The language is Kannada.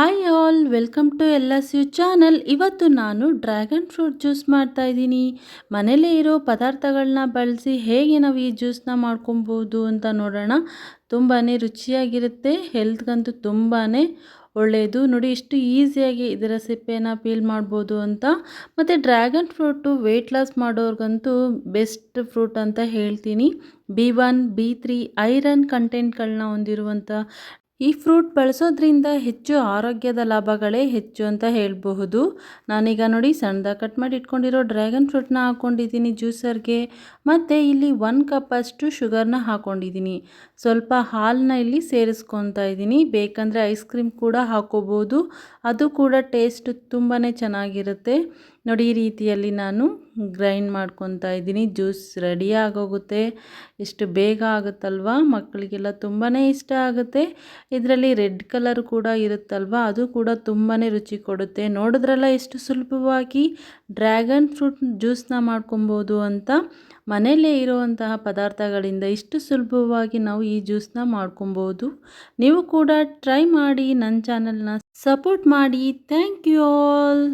Hi all welcome to L S U channel ಇವತ್ತು ನಾನು ಡ್ರ್ಯಾಗನ್ ಫ್ರೂಟ್ ಜ್ಯೂಸ್ ಮಾಡ್ತಾ ಇದ್ದೀನಿ. ಮನೇಲೇ ಇರೋ ಪದಾರ್ಥಗಳನ್ನ ಬಳಸಿ ಹೇಗೆ ನಾವು ಈ ಜ್ಯೂಸ್ನ ಮಾಡ್ಕೊಬೋದು ಅಂತ ನೋಡೋಣ. ತುಂಬಾ ರುಚಿಯಾಗಿರುತ್ತೆ ಹೆಲ್ತ್ಗಂತೂ ತುಂಬಾ ಒಳ್ಳೆಯದು ನೋಡಿ, ಇಷ್ಟು ಈಸಿಯಾಗಿ ಇದರ ಸಿಪ್ಪೆನ ಪೀಲ್ ಮಾಡ್ಬೋದು ಅಂತ. ಮತ್ತು ಡ್ರ್ಯಾಗನ್ ಫ್ರೂಟು ವೆಯ್ಟ್ ಲಾಸ್ ಮಾಡೋರ್ಗಂತೂ ಬೆಸ್ಟ್ ಫ್ರೂಟ್ ಅಂತ ಹೇಳ್ತೀನಿ. B one B three iron ಕಂಟೆಂಟ್ಗಳನ್ನ ಹೊಂದಿರುವಂಥ ಈ ಫ್ರೂಟ್ ಬಳಸೋದ್ರಿಂದ ಹೆಚ್ಚು ಆರೋಗ್ಯದ ಲಾಭಗಳೇ ಹೆಚ್ಚು ಅಂತ ಹೇಳಬಹುದು. ನಾನೀಗ ನೋಡಿ ಸಣ್ಣದಾಗಿ ಕಟ್ ಮಾಡಿ ಇಟ್ಕೊಂಡಿರೋ ಡ್ರ್ಯಾಗನ್ ಫ್ರೂಟ್ನ ಹಾಕ್ಕೊಂಡಿದ್ದೀನಿ ಜ್ಯೂಸರ್ಗೆ. ಮತ್ತು ಇಲ್ಲಿ ಒನ್ ಕಪ್ ಅಷ್ಟು ಶುಗರ್ನ ಹಾಕ್ಕೊಂಡಿದ್ದೀನಿ ಸ್ವಲ್ಪ ಹಾಲನ್ನ ಇಲ್ಲಿ ಸೇರಿಸ್ಕೊತಾ ಇದ್ದೀನಿ. ಬೇಕಂದರೆ ಐಸ್ ಕ್ರೀಮ್ ಕೂಡ ಹಾಕೋಬೋದು ಅದು ಕೂಡ ಟೇಸ್ಟ್ ತುಂಬಾ ಚೆನ್ನಾಗಿರುತ್ತೆ. ನೋಡಿ, ಈ ರೀತಿಯಲ್ಲಿ ನಾನು ಗ್ರೈಂಡ್ ಮಾಡ್ಕೊತಾ ಇದ್ದೀನಿ. ಜ್ಯೂಸ್ ರೆಡಿ ಆಗೋಗುತ್ತೆ. ಎಷ್ಟು ಬೇಗ ಆಗುತ್ತಲ್ವ? ಮಕ್ಕಳಿಗೆಲ್ಲ ತುಂಬಾ ಇಷ್ಟ ಆಗುತ್ತೆ. ಇದರಲ್ಲಿ ರೆಡ್ ಕಲರ್ ಕೂಡ ಇರುತ್ತಲ್ವ? ಅದು ಕೂಡ ತುಂಬಾ ರುಚಿ ಕೊಡುತ್ತೆ. ನೋಡಿದ್ರಲ್ಲ ಎಷ್ಟು ಸುಲಭವಾಗಿ ಡ್ರ್ಯಾಗನ್ ಫ್ರೂಟ್ ಜ್ಯೂಸ್ನ ಮಾಡ್ಕೊಬೋದು ಅಂತ. ಮನೆಯಲ್ಲೇ ಇರುವಂತಹ ಪದಾರ್ಥಗಳಿಂದ ಇಷ್ಟು ಸುಲಭವಾಗಿ ನಾವು ಈ ಜ್ಯೂಸ್ನ ಮಾಡ್ಕೊಬೋದು. ನೀವು ಕೂಡ ಟ್ರೈ ಮಾಡಿ, ನನ್ನ ಚಾನಲ್ನ ಸಪೋರ್ಟ್ ಮಾಡಿ. Thank you all.